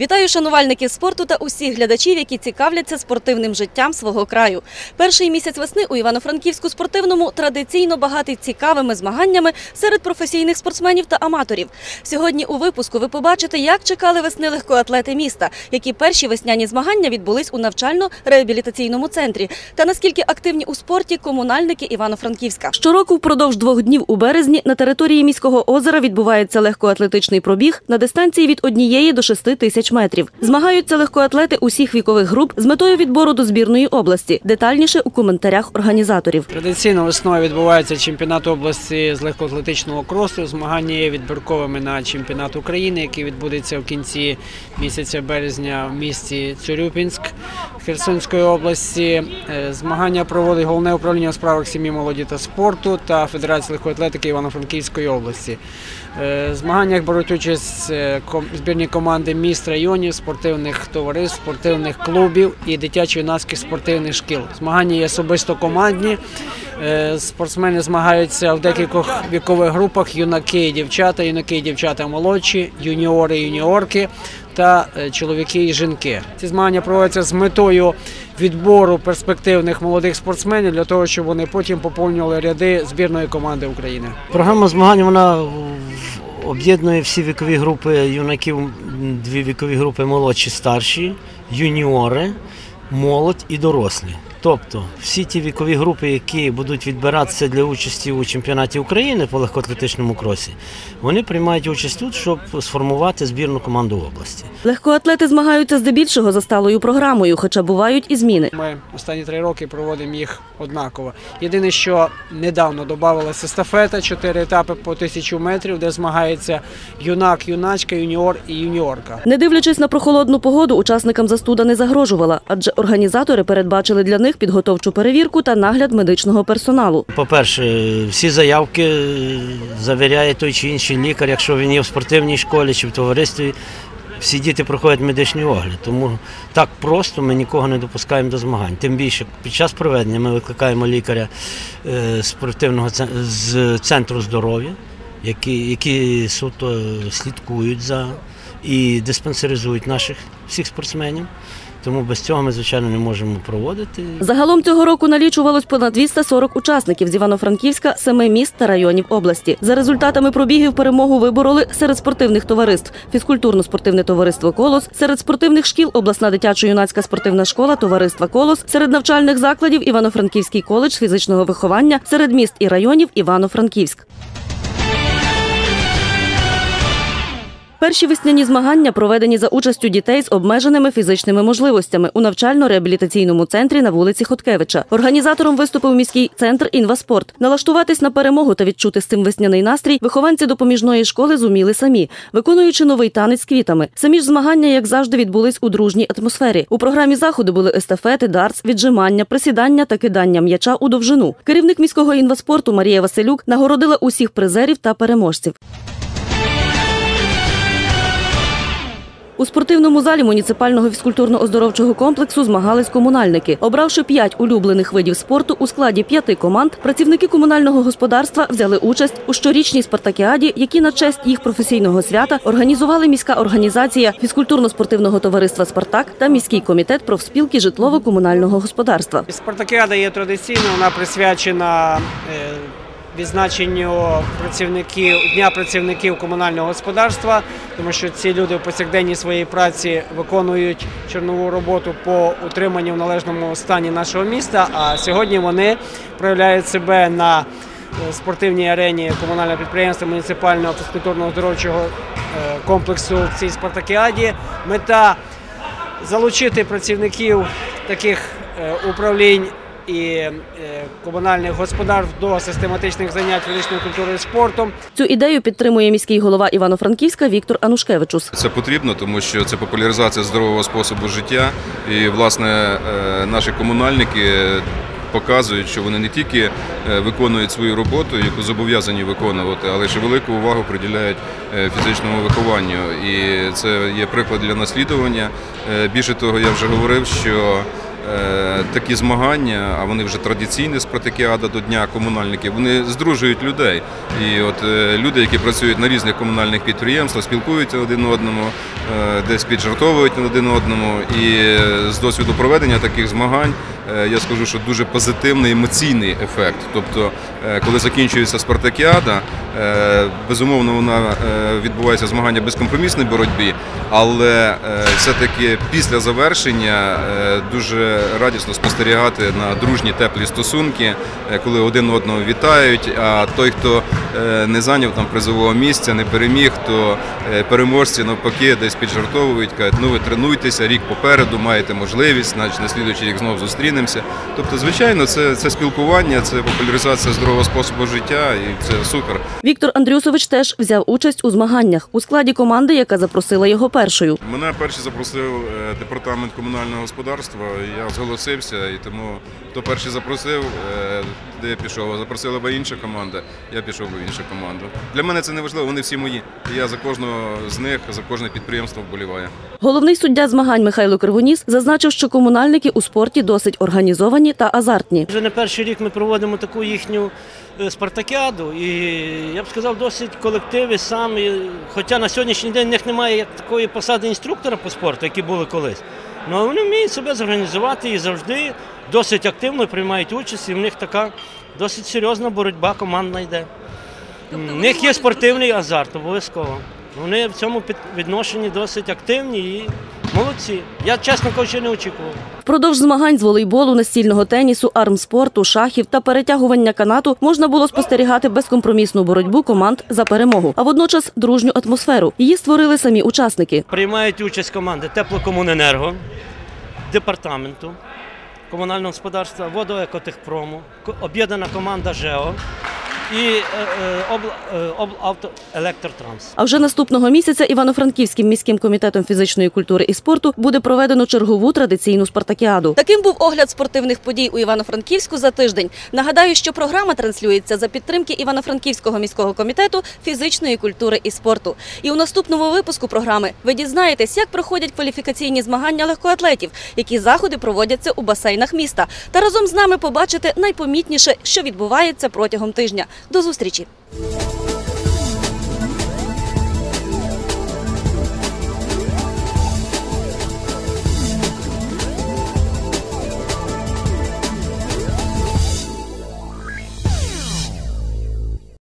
Вітаю шанувальників спорту та усіх глядачів, які цікавляться спортивним життям свого краю. Перший місяць весни у Івано-Франківську спортивному традиційно багатий цікавими змаганнями серед професійних спортсменів та аматорів. Сьогодні у випуску ви побачите, як чекали весни легкоатлети міста, які перші весняні змагання відбулись у навчально-реабілітаційному центрі, та наскільки активні у спорті комунальники Івано-Франківська. Щороку впродовж двох днів у березні на території міського озера відбувається легкоатлетичний пробіг на дистанції від однієї до шести тисяч метрів. Змагаються легкоатлети усіх вікових груп з метою відбору до збірної області. Детальніше у коментарях організаторів. Традиційно весною відбувається чемпіонат області з легкоатлетичного кросу. Змагання є відбірковими на чемпіонат України, який відбудеться в кінці місяця березня в місті Цюрюпінськ Херсонської області. Е, Змагання проводить головне управління у справах сім'ї, молоді та спорту та Федерація легкоатлетики Івано-Франківської області. Е, змаганнях беруть участь е, збірні команди міст, районів, спортивних товариств, спортивних клубів і дитячо-юнацьких спортивних шкіл. Змагання є особисто командні. Е, Спортсмени змагаються в декількох вікових групах: юнаки і дівчата, юнаки і дівчата молодші, юніори юніорки та е, чоловіки і жінки. Ці змагання проводяться з метою відбору перспективних молодих спортсменів для того, щоб вони потім поповнювали ряди збірної команди України. Програма змагань вона об'єднує всі вікові групи юнаків, дві вікові групи молодші, старші, юніори, молодь і дорослі. Тобто всі ті вікові групи, які будуть відбиратися для участі у чемпіонаті України по легкоатлетичному кросі, вони приймають участь тут, щоб сформувати збірну команду області. Легкоатлети змагаються здебільшого за сталою програмою, хоча бувають і зміни. Ми останні три роки проводимо їх однаково. Єдине, що недавно додавалася естафета, чотири етапи по тисячу метрів, де змагається юнак, юначка, юніор і юніорка. Не дивлячись на прохолодну погоду, учасникам застуда не загрожувала, адже організатори передбачили для них підготовчу перевірку та нагляд медичного персоналу. По-перше, всі заявки завіряє той чи інший лікар, якщо він є в спортивній школі чи в товаристві. Всі діти проходять медичний огляд, тому так просто ми нікого не допускаємо до змагань. Тим більше під час проведення ми викликаємо лікаря е, спортивного з центру здоров'я, які, які суто слідкують за і диспансеризують наших всіх спортсменів. Тому без цього ми, звичайно, не можемо проводити. Загалом цього року налічувалось понад 240 учасників з Івано-Франківська, семи міст та районів області. За результатами пробігів перемогу вибороли серед спортивних товариств: фізкультурно-спортивне товариство Колос, серед спортивних шкіл обласна дитячо-юнацька спортивна школа товариства Колос, серед навчальних закладів Івано-Франківський коледж фізичного виховання, серед міст і районів Івано-Франківськ. Перші весняні змагання проведені за участю дітей з обмеженими фізичними можливостями у навчально-реабілітаційному центрі на вулиці Хоткевича. Організатором виступив міський центр Інваспорт. Налаштуватись на перемогу та відчути з цим весняний настрій вихованці допоміжної школи зуміли самі, виконуючи новий танець з квітами. Самі ж змагання, як завжди, відбулись у дружній атмосфері. У програмі заходу були естафети, дартс, віджимання, присідання та кидання м'яча у довжину. Керівник міського інваспорту Марія Василюк нагородила усіх призерів та переможців. У спортивному залі муніципального фізкультурно-оздоровчого комплексу змагались комунальники. Обравши п'ять улюблених видів спорту у складі п'яти команд, працівники комунального господарства взяли участь у щорічній спартакіаді, які на честь їх професійного свята організували міська організація фізкультурно-спортивного товариства Спартак та міський комітет профспілки житлово-комунального господарства. Спартакіада є традиційною, вона присвячена е, відзначенню працівників дня працівників комунального господарства, тому що ці люди в повсякденній своїй праці виконують чорнову роботу по утриманню в належному стані нашого міста. А сьогодні вони проявляють себе на е, спортивній арені комунального підприємства муніципального фізкультурно-оздоровчого е, комплексу в цій спартакіаді. Мета залучити працівників таких е, управлінь і е, комунальних господарств до систематичних занять фізичною культурою і спортом. Цю ідею підтримує міський голова Івано-Франківська Віктор Анушкевичус. Це потрібно, тому що це популяризація здорового способу життя. І, власне, е, наші комунальники показують, що вони не тільки е, виконують свою роботу, яку зобов'язані виконувати, але ще велику увагу приділяють фізичному вихованню. І це є приклад для наслідування. Більше того, я вже говорив, що такі змагання, а вони вже традиційні спартакіада до Дня комунальників, вони здружують людей. І от е, люди, які працюють на різних комунальних підприємствах, спілкуються один одному, е, десь піджартовують один одному. І е, з досвіду проведення таких змагань е, я скажу, що дуже позитивний емоційний ефект. Тобто, е, коли закінчується спартакіада, е, безумовно, вона е, відбувається змагання безкомпромісній боротьбі, але е, все-таки після завершення е, дуже радісно спостерігати на дружні теплі стосунки, е, коли один одного вітають. А той, хто е, не зайняв там призового місця, не переміг, то е, переможці навпаки десь піджартовують, кажуть, ну ви тренуйтеся, рік попереду, маєте можливість, значить на слідуючий рік знову зустрінемося. Тобто, звичайно, це, це спілкування, це популяризація здорового способу життя, і це супер. Віктор Андрюсович теж взяв участь у змаганнях у складі команди, яка запросила його першою. Мене перший запросив е, департамент комунального господарства. Я зголосився, і тому хто перший запросив, е, де я пішов, запросила би інша команда, я пішов би в іншу команду. Для мене це не важливо, вони всі мої. Я за кожного з них, за кожне підприємство вболіваю. Головний суддя змагань Михайло Киргоніс зазначив, що комунальники у спорті досить організовані та азартні. Вже не перший рік ми проводимо таку їхню е, спартакіаду, і я б сказав, досить колективи самі. Хоча на сьогоднішній день в них немає такої посади інструктора по спорту, які були колись. Ну, вони вміють себе зорганізувати і завжди досить активно приймають участь, і в них така досить серйозна боротьба командна йде. В них є спортивний азарт, обов'язково. Вони в цьому відношенні досить активні і молодці. Я, чесно кажучи, не очікував. Впродовж змагань з волейболу, настільного тенісу, армспорту, шахів та перетягування канату можна було спостерігати безкомпромісну боротьбу команд за перемогу, а водночас дружню атмосферу. Її створили самі учасники. Приймають участь команди Теплокомуненерго, департаменту, комунального господарства, водоекотехпрому, об'єднана команда ЖЕО і е, е, е, облавтоелектротранс. А вже наступного місяця Івано-Франківським міським комітетом фізичної культури і спорту буде проведено чергову традиційну спартакіаду. Таким був огляд спортивних подій у Івано-Франківську за тиждень. Нагадаю, що програма транслюється за підтримки Івано-Франківського міського комітету фізичної культури і спорту. І у наступному випуску програми ви дізнаєтесь, як проходять кваліфікаційні змагання легкоатлетів, які заходи проводяться у басейнах міста. Та разом з нами побачите найпомітніше, що відбувається протягом тижня. До зустрічі!